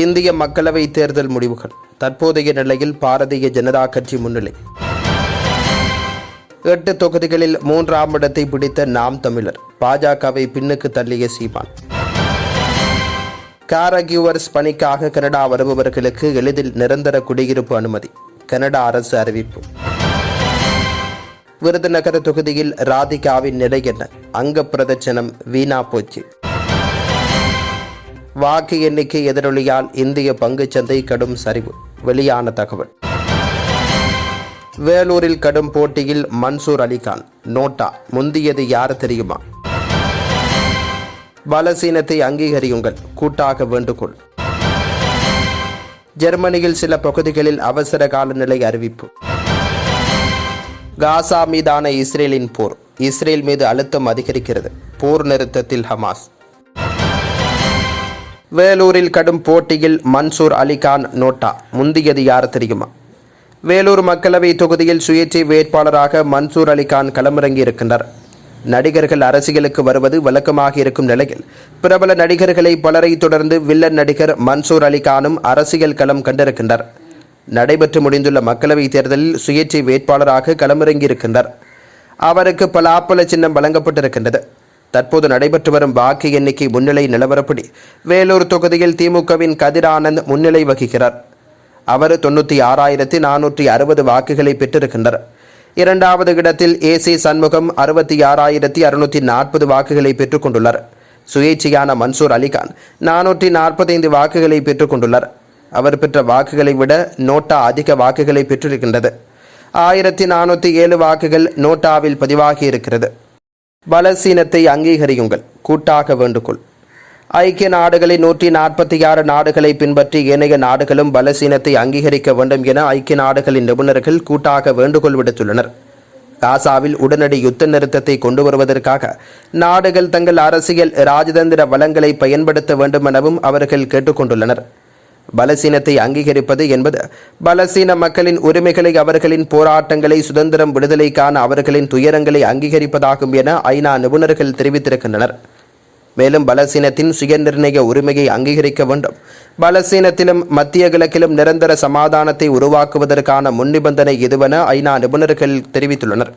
இந்திய மக்களவை தேர்தல் முடிவுகள். தற்போதைய நிலையில் பாரதிய ஜனதா கட்சி முன்னிலை. எட்டு தொகுதிகளில் மூன்றாம் இடத்தை பிடித்த நாம் தமிழர். பாஜகவை பின்னுக்கு தள்ளிய சீமான். காரகியூவர்ஸ் பணிக்காக கனடா வருபவர்களுக்கு எளிதில் நிரந்தர குடியிருப்பு அனுமதி. கனடா அரசு அறிவிப்பு. விருதுநகர் தொகுதியில் ராதிகாவின் நிலை என்ன? அங்க பிரதட்சணம் வீணா போச்சு. வாக்கு எண்ணிக்கை எதிரொலியால் இந்திய பங்குச்சந்தை கடும் சரிவு. வெளியான தகவல். வேலூரில் கடும் போட்டியில் மன்சூர் அலிகான் நோட்டா முந்தியது யார் தெரியுமா? பலசீனத்தை அங்கீகரியுங்கள் கூட்டாக வேண்டுகோள். ஜெர்மனியில் சில பகுதிகளில் அவசர கால நிலை அறிவிப்பு. காசா மீதான இஸ்ரேலின் போர் இஸ்ரேல் மீது அழுத்தம் அதிகரிக்கிறது போர் நிறுத்தத்தில் ஹமாஸ். வேலூரில் கடும் போட்டியில் மன்சூர் அலிகான் நோட்டா. முந்தியது யார் தெரியுமா? வேலூர் மக்களவை தொகுதியில் சுயேட்சை வேட்பாளராக மன்சூர் அலிகான் களமிறங்கி இருக்கின்றார் நடிகர்கள் அரசியலுக்கு வருவது வழக்கமாக இருக்கும் நிலையில் பிரபல நடிகர்களை பலரை தொடர்ந்து வில்லன் நடிகர் மன்சூர் அலிகானும் அரசியல் களம் கண்டிருக்கின்றார். நடைபெற்று முடிந்துள்ள மக்களவைத் தேர்தலில் சுயேட்சை வேட்பாளராக களமிறங்கியிருக்கின்றார். அவருக்கு பல பலாப்பல சின்னம் வழங்கப்பட்டிருக்கின்றது. தற்போது நடைபெற்று வரும் வாக்கு எண்ணிக்கை முன்னிலை நிலவரப்படி வேலூர் தொகுதியில் திமுகவின் கதிரானந்த் முன்னிலை வகிக்கிறார். அவர் தொண்ணூற்றி ஆறாயிரத்தி நானூற்றி அறுபது வாக்குகளை பெற்றிருக்கின்றார். இரண்டாவது இடத்தில் ஏசி சண்முகம் அறுபத்தி ஆறாயிரத்தி அறுநூற்றி நாற்பது வாக்குகளை பெற்றுக்கொண்டுள்ளார். சுயேட்சையான மன்சூர் அலிகான் நானூற்றி நாற்பத்தைந்து வாக்குகளை பெற்றுக்கொண்டுள்ளார். அவர் பெற்ற வாக்குகளை விட நோட்டா அதிக வாக்குகளை பெற்றிருக்கின்றது. ஆயிரத்தி நானூற்றி ஏழு வாக்குகள் நோட்டாவில் பதிவாகி இருக்கிறது பலசீனத்தை அங்கீகரியுங்கள். கூட்டாக வேண்டுகோள். ஐக்கிய நாடுகளின் நூற்றி நாற்பத்தி ஆறு நாடுகளை பின்பற்றி ஏனைய நாடுகளும் பலசீனத்தை அங்கீகரிக்க வேண்டும் என ஐக்கிய நாடுகளின் நிபுணர்கள் கூட்டாக வேண்டுகோள் விடுத்துள்ளனர். காசாவில் உடனடி யுத்த நிறுத்தத்தை கொண்டு வருவதற்காக நாடுகள் தங்கள் அரசியல் ராஜதந்திர வளங்களை பயன்படுத்த வேண்டும் எனவும் அவர்கள் கேட்டுக்கொண்டுள்ளனர். பலசீனத்தை அங்கீகரிப்பது என்பது பலசீன மக்களின் உரிமைகளை அவர்களின் போராட்டங்களை சுதந்திரம் விடுதலைக்கான அவர்களின் துயரங்களை அங்கீகரிப்பதாகும் என ஐநா நிபுணர்கள் தெரிவித்திருக்கின்றனர். மேலும் பலசீனத்தின் சுயநிர்ணய உரிமையை அங்கீகரிக்க வேண்டும். பலசீனத்திலும் மத்திய கிழக்கிலும் நிரந்தர சமாதானத்தை உருவாக்குவதற்கான முன்னிபந்தனை இதுவென ஐநா நிபுணர்கள் தெரிவித்துள்ளனர்.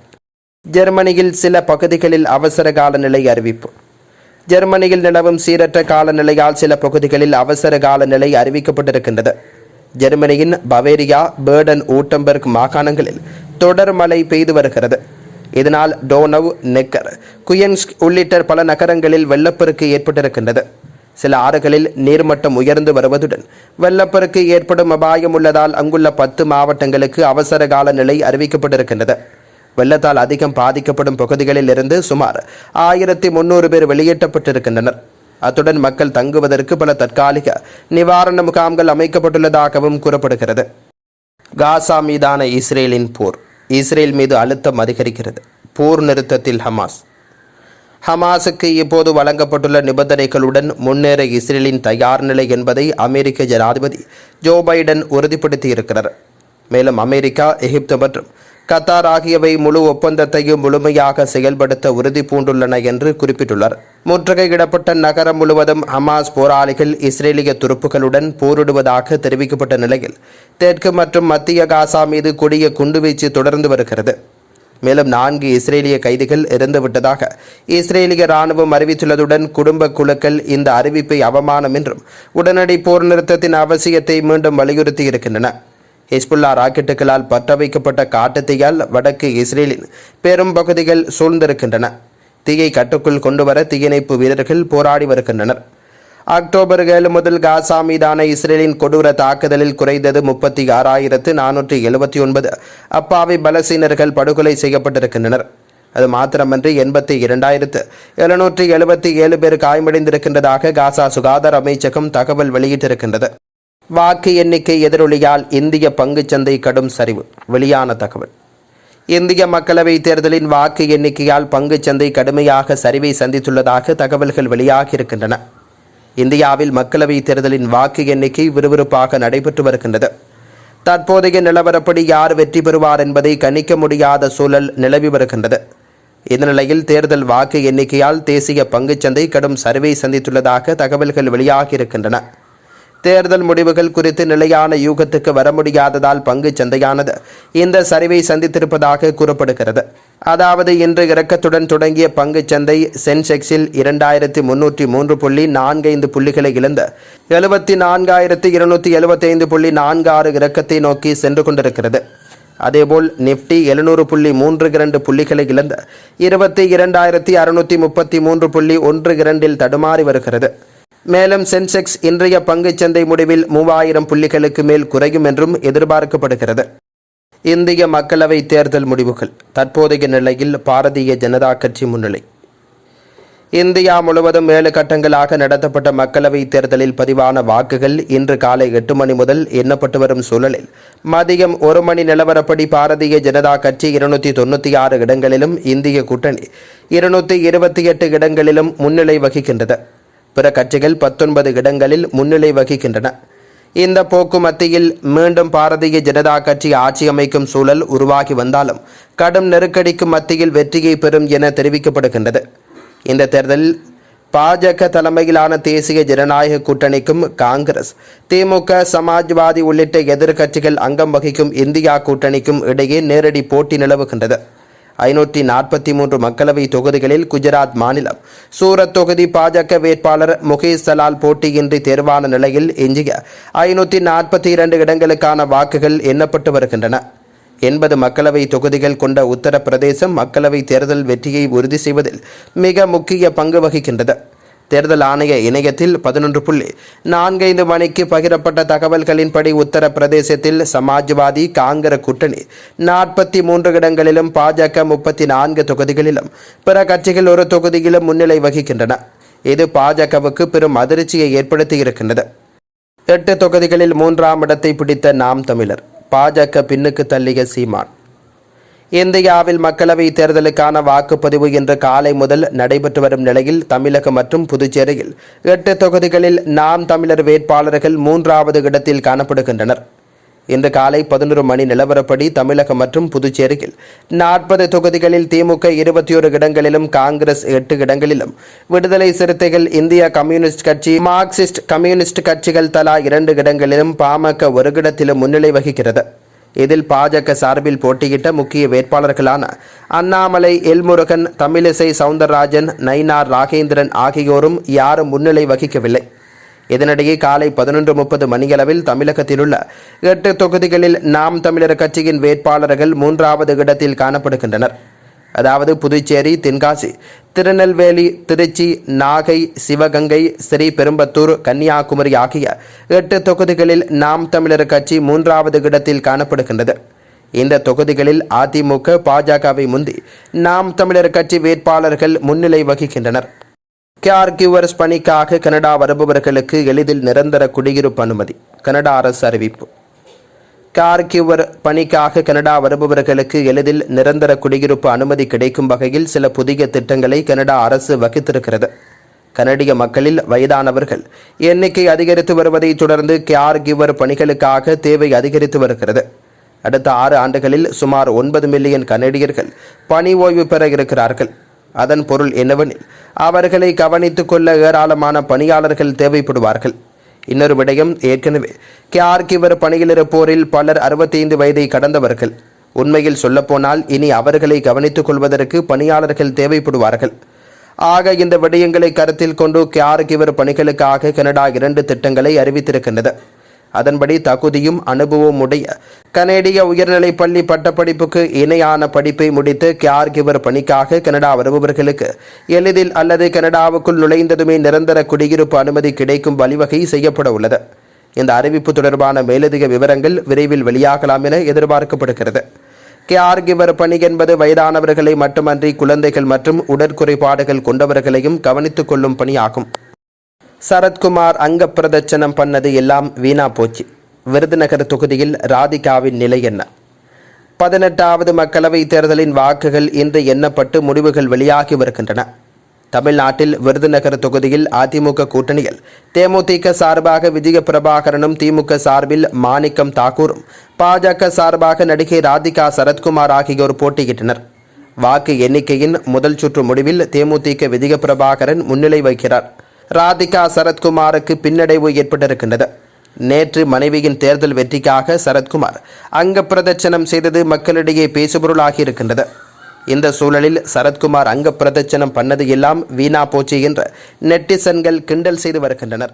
ஜெர்மனியில் சில பகுதிகளில் அவசர கால நிலை அறிவிப்பு. ஜெர்மனியில் நிலவும் சீரற்ற காலநிலையால் சில பகுதிகளில் அவசர காலநிலை அறிவிக்கப்பட்டிருக்கின்றது. ஜெர்மனியின் பவேரியா பேர்டன் ஊட்டம்பர்க் மாகாணங்களில் தொடர் மழை பெய்து வருகிறது. இதனால் டோனவ் நெக்கர் குயன்ஸ்க் உள்ளிட்ட பல நகரங்களில் வெள்ளப்பெருக்கு ஏற்பட்டிருக்கின்றது. சில ஆறுகளில் நீர்மட்டம் உயர்ந்து வருவதுடன் வெள்ளப்பெருக்கு ஏற்படும் அபாயம் உள்ளதால் அங்குள்ள பத்து மாவட்டங்களுக்கு அவசர கால நிலை அறிவிக்கப்பட்டிருக்கின்றது. வெள்ளத்தால் அதிகம் பாதிக்கப்படும் பகுதிகளில் இருந்து சுமார் ஆயிரத்தி முன்னூறு பேர் வெளியேற்றப்பட்டிருக்கின்றனர். அத்துடன் மக்கள் தங்குவதற்கு பல தற்காலிக நிவாரண முகாம்கள் அமைக்கப்பட்டுள்ளதாகவும் கூறப்படுகிறது. காசா மீதான இஸ்ரேலின் போர் இஸ்ரேல் மீது அழுத்தம் அதிகரிக்கிறது. போர் நிறுத்தத்தில் ஹமாஸ். ஹமாஸுக்கு இப்போது வழங்கப்பட்டுள்ள நிபந்தனைகளுடன் முன்னேற இஸ்ரேலின் தயார் நிலை என்பதை அமெரிக்க ஜனாதிபதி ஜோ பைடன் உறுதிப்படுத்தியிருக்கிறார். மேலும் அமெரிக்கா எகிப்து மற்றும் கத்தார் ஆகியவை முழு ஒப்பந்தத்தையும் முழுமையாக செயல்படுத்த உறுதி பூண்டுள்ளன என்று குறிப்பிட்டுள்ளார். முற்றுகையிடப்பட்ட நகரம் முழுவதும் ஹமாஸ் போராளிகள் இஸ்ரேலிய துருப்புகளுடன் போரிடுவதாக தெரிவிக்கப்பட்ட நிலையில் தெற்கு மற்றும் மத்திய காசா மீது கொடிய குண்டுவீச்சு தொடர்ந்து வருகிறது. மேலும் நான்கு இஸ்ரேலிய கைதிகள் இறந்துவிட்டதாக இஸ்ரேலிய ராணுவம் அறிவித்துள்ளதுடன் குடும்ப குழுக்கள் இந்த அறிவிப்பை அவமானம் என்றும் உடனடி போர் நிறுத்தத்தின் அவசியத்தை மீண்டும் வலியுறுத்தி இருக்கின்றன ஹிஸ்புல்லா ராக்கெட்டுகளால் பற்ற வைக்கப்பட்ட காட்டுத்தீயால் வடக்கு இஸ்ரேலின் பெரும் பகுதிகள் சூழ்ந்திருக்கின்றன. தீயை கட்டுக்குள் கொண்டுவர தீயணைப்பு வீரர்கள் போராடி வருகின்றனர். அக்டோபர் ஏழு முதல் காசா மீதான இஸ்ரேலின் கொடூர தாக்குதலில் குறைந்தது முப்பத்தி ஆறாயிரத்து நானூற்றி எழுபத்தி ஒன்பது அப்பாவி பலசீனர்கள் படுகொலை செய்யப்பட்டிருக்கின்றனர். அது மாத்திரமன்றி எண்பத்தி இரண்டாயிரத்து எழுநூற்றி எழுபத்தி ஏழு பேர் காயமடைந்திருக்கின்றதாக காசா சுகாதார அமைச்சகம் தகவல் வெளியிட்டிருக்கின்றது. வாக்கு எண்ணிக்கை எதிரொலியால் இந்திய பங்குச்சந்தை கடும் சரிவு. வெளியான தகவல். இந்திய மக்களவைத் தேர்தலின் வாக்கு எண்ணிக்கையால் பங்குச்சந்தை கடுமையாக சரிவை சந்தித்துள்ளதாக தகவல்கள் வெளியாகியிருக்கின்றன இந்தியாவில் மக்களவைத் தேர்தலின் வாக்கு எண்ணிக்கை விறுவிறுப்பாக நடைபெற்று வருகின்றது. தற்போதைய நிலவரப்படி யார் வெற்றி பெறுவார் என்பதை கணிக்க முடியாத சூழல் நிலவி வருகின்றது. இந்த நிலையில் தேர்தல் வாக்கு எண்ணிக்கையால் தேசிய பங்குச்சந்தை கடும் சரிவை சந்தித்துள்ளதாக தகவல்கள் வெளியாகியிருக்கின்றன தேர்தல் முடிவுகள் குறித்து நிலையான யூகத்துக்கு வர முடியாததால் பங்கு சந்தையானது இந்த சரிவை சந்தித்திருப்பதாக கூறப்படுகிறது. அதாவது இன்று இறக்கத்துடன் தொடங்கிய பங்கு சந்தை சென்செக்ஸில் இரண்டாயிரத்தி முன்னூற்றி மூன்று புள்ளி நான்கைந்து புள்ளிகளை இழந்து எழுபத்தி நான்காயிரத்தி இருநூற்றி எழுபத்தைந்து புள்ளி நான்கு ஆறு இறக்கத்தை நோக்கி சென்று கொண்டிருக்கிறது. அதேபோல் நிப்டி எழுநூறு புள்ளி மூன்று இரண்டு புள்ளிகளை இழந்து இருபத்தி இரண்டாயிரத்தி அறுநூற்றி முப்பத்தி மூன்று புள்ளி ஒன்று இரண்டில் தடுமாறி வருகிறது. மேலும் சென்செக்ஸ் இன்றைய பங்குச்சந்தை முடிவில் மூவாயிரம் புள்ளிகளுக்கு மேல் குறையும் என்றும் எதிர்பார்க்கப்படுகிறது. இந்திய மக்களவை தேர்தல் முடிவுகள். தற்போதைய நிலையில் பாரதிய ஜனதா கட்சி முன்னிலை. இந்தியா முழுவதும் ஏழு கட்டங்களாக நடத்தப்பட்ட மக்களவை தேர்தலில் பதிவான வாக்குகள் இன்று காலை எட்டு மணி முதல் எண்ணப்பட்டு வரும் சூழலில் மதியம் ஒரு மணி நிலவரப்படி பாரதிய ஜனதா கட்சி இருநூற்றி தொண்ணூற்றி ஆறு இடங்களிலும் இந்திய கூட்டணி இருநூற்றி இருபத்தி எட்டு இடங்களிலும் முன்னிலை வகிக்கின்றது. பிற கட்சிகள் பத்தொன்பது இடங்களில் முன்னிலை வகிக்கின்றன. இந்த போக்கு மத்தியில் மீண்டும் பாரதிய ஜனதா கட்சி ஆட்சி அமைக்கும் சூழல் உருவாகி வந்தாலும் கடும் நெருக்கடிக்கு மத்தியில் வெற்றியை பெறும் என தெரிவிக்கப்படுகின்றது. இந்த தேர்தலில் பாஜக தலைமையிலான தேசிய ஜனநாயக கூட்டணிக்கும் காங்கிரஸ் திமுக சமாஜ்வாதி உள்ளிட்ட எதிர்க்கட்சிகள் அங்கம் வகிக்கும் இந்தியா கூட்டணிக்கும் இடையே நேரடி போட்டி நிலவுகின்றது. ஐநூற்றி நாற்பத்தி மூன்று மக்களவை தொகுதிகளில் குஜராத் மாநிலம். சூரத் தொகுதி பாஜக வேட்பாளர் முகேஷ் சலால் போட்டியின்றி தேர்வான நிலையில் எஞ்சிய ஐநூற்றி நாற்பத்தி இரண்டு இடங்களுக்கான வாக்குகள் எண்ணப்பட்டு வருகின்றன. எண்பது மக்களவை தொகுதிகள் கொண்ட உத்தரப்பிரதேசம் மக்களவை தேர்தல் வெற்றியை உறுதி செய்வதில் மிக முக்கிய பங்கு வகிக்கின்றது. தேர்தல் ஆணைய இணையத்தில் பதினொன்று புள்ளி நான்கைந்து மணிக்கு பகிரப்பட்ட தகவல்களின்படி உத்தரப்பிரதேசத்தில் சமாஜ்வாதி காங்கிரஸ் கூட்டணி நாற்பத்தி மூன்று இடங்களிலும் பாஜக முப்பத்தி நான்கு தொகுதிகளிலும் பிற கட்சிகள் ஒரு தொகுதியிலும் முன்னிலை வகிக்கின்றன. இது பாஜகவுக்கு பெரும் அதிர்ச்சியை ஏற்படுத்தி இருக்கின்றது. எட்டு தொகுதிகளில் மூன்றாம் இடத்தை பிடித்த நாம் தமிழர். பாஜக பின்னுக்கு தள்ளிய சீமான். இந்தியாவில் மக்களவைத் தேர்தலுக்கான வாக்குப்பதிவு இன்று காலை முதல் நடைபெற்று வரும் நிலையில் தமிழகம் மற்றும் புதுச்சேரியில் எட்டு தொகுதிகளில் நாம் தமிழர் வேட்பாளர்கள் மூன்றாவது இடத்தில் காணப்படுகின்றனர். இன்று காலை பதினொரு மணி நிலவரப்படி தமிழகம் மற்றும் புதுச்சேரியில் நாற்பது தொகுதிகளில் திமுக இருபத்தி ஒரு இடங்களிலும் காங்கிரஸ் எட்டு இடங்களிலும் விடுதலை சிறுத்தைகள் இந்திய கம்யூனிஸ்ட் கட்சி மார்க்சிஸ்ட் கம்யூனிஸ்ட் கட்சிகள் தலா இரண்டு இடங்களிலும் பாமக ஒரு இடத்திலும் முன்னிலை வகிக்கிறது. இதில் பாஜக சார்பில் போட்டியிட்ட முக்கிய வேட்பாளர்களான அண்ணாமலை எல்முருகன் தமிழிசை சவுந்தரராஜன் நயினார் ராகேந்திரன் ஆகியோரும் யாரும் முன்னிலை வகிக்கவில்லை. இதனிடையே காலை பதினொன்று முப்பது மணியளவில் தமிழகத்தில் உள்ள எட்டு தொகுதிகளில் நாம் தமிழர் கட்சியின் வேட்பாளர்கள் மூன்றாவது இடத்தில் காணப்படுகின்றனர். அதாவது புதுச்சேரி தென்காசி திருநெல்வேலி திருச்சி நாகை சிவகங்கை ஸ்ரீபெரும்பத்தூர் கன்னியாகுமரி ஆகிய எட்டு தொகுதிகளில் நாம் தமிழர் கட்சி மூன்றாவது இடத்தில் காணப்படுகின்றது. இந்த தொகுதிகளில் அதிமுக பாஜகவை முந்தி நாம் தமிழர் கட்சி வேட்பாளர்கள் முன்னிலை வகிக்கின்றனர். கேஆர்கியூவர்ஸ் பணிக்காக கனடா வருபவர்களுக்கு எளிதில் நிரந்தர குடியிருப்பு அனுமதி. கனடா அரசு அறிவிப்பு. கார்கிவர் பணிக்காக கனடா வருபவர்களுக்கு எளிதில் நிரந்தர குடியிருப்பு அனுமதி கிடைக்கும் வகையில் சில புதிய திட்டங்களை கனடா அரசு வகுத்திருக்கிறது. கனடிய மக்களில் வயதானவர்கள் எண்ணிக்கை அதிகரித்து வருவதை தொடர்ந்து கேர் கிவர் பணிகளுக்காக தேவை அதிகரித்து வருகிறது. அடுத்த ஆறு ஆண்டுகளில் சுமார் ஒன்பது மில்லியன் கனடியர்கள் பணி ஓய்வு பெற இருக்கிறார்கள். அதன் பொருள் என்னவெனில் அவர்களை கவனித்துக் கொள்ள ஏராளமான பணியாளர்கள் தேவைப்படுவார்கள். இன்னொரு விடயம் ஏற்கனவே கியார்கிவர் பணியில் இருப்போரில் பலர் அறுபத்தைந்து வயதை கடந்தவர்கள். உண்மையில் சொல்லப்போனால் இனி அவர்களை கவனித்துக் கொள்வதற்கு பணியாளர்கள் தேவைப்படுவார்கள். ஆக இந்த விடயங்களை கருத்தில் கொண்டு கியார்கிவர் பணிகளுக்காக கனடா இரண்டு திட்டங்களை அறிவித்திருக்கின்றது. அதன்படி தகுதியும் அனுபவமுடைய கனேடிய உயர்நிலைப் பள்ளி பட்டப்படிப்புக்கு இணையான படிப்பை முடித்து கேர் கிவர் பணிக்காக கனடா வருபவர்களுக்கு எளிதில் அல்லது கனடாவுக்குள் நுழைந்ததுமே நிரந்தர குடியிருப்பு அனுமதி கிடைக்கும் வழிவகை செய்யப்பட உள்ளது. இந்த அறிவிப்பு தொடர்பான மேலதிக விவரங்கள் விரைவில் வெளியாகலாம் என எதிர்பார்க்கப்படுகிறது. கேஆர் கிவர் பணி என்பது வயதானவர்களை மட்டுமன்றி குழந்தைகள் மற்றும் உடற்குறைபாடுகள் கொண்டவர்களையும் கவனித்துக் கொள்ளும் பணியாகும். சரத்குமார் அங்க பிரதட்சணம் பண்ணது எல்லாம் வீணா போச்சு. விருதுநகர் தொகுதியில் ராதிகாவின் நிலை என்ன? பதினெட்டாவது மக்களவைத் தேர்தலின் வாக்குகள் இன்று எண்ணப்பட்டு முடிவுகள் வெளியாகி வருகின்றன. தமிழ்நாட்டில் விருதுநகர் தொகுதியில் அதிமுக கூட்டணியில் தேமுதிக சார்பாக விஜய பிரபாகரனும் திமுக சார்பில் மாணிக்கம் தாக்கூரும் பாஜக சார்பாக நடிகை ராதிகா சரத்குமார் ஆகியோர் போட்டியிட்டனர். வாக்கு எண்ணிக்கையின் முதல் சுற்று முடிவில் தேமுதிக விஜய பிரபாகரன் முன்னிலை வகிக்கிறார். ராதிகா சரத்குமாருக்கு பின்னடைவு ஏற்பட்டிருக்கின்றது. நேற்று மனைவியின் தேர்தல் வெற்றிக்காக சரத்குமார் அங்க பிரதட்சணம் செய்தது மக்களிடையே பேசுபொருளாகி இருக்கின்றது. இந்த சூழலில் சரத்குமார் அங்க பிரதட்சணம் பண்ணது எல்லாம் வீணா போச்சு என்று நெட்டிசன்கள் கிண்டல் செய்து வருகின்றனர்.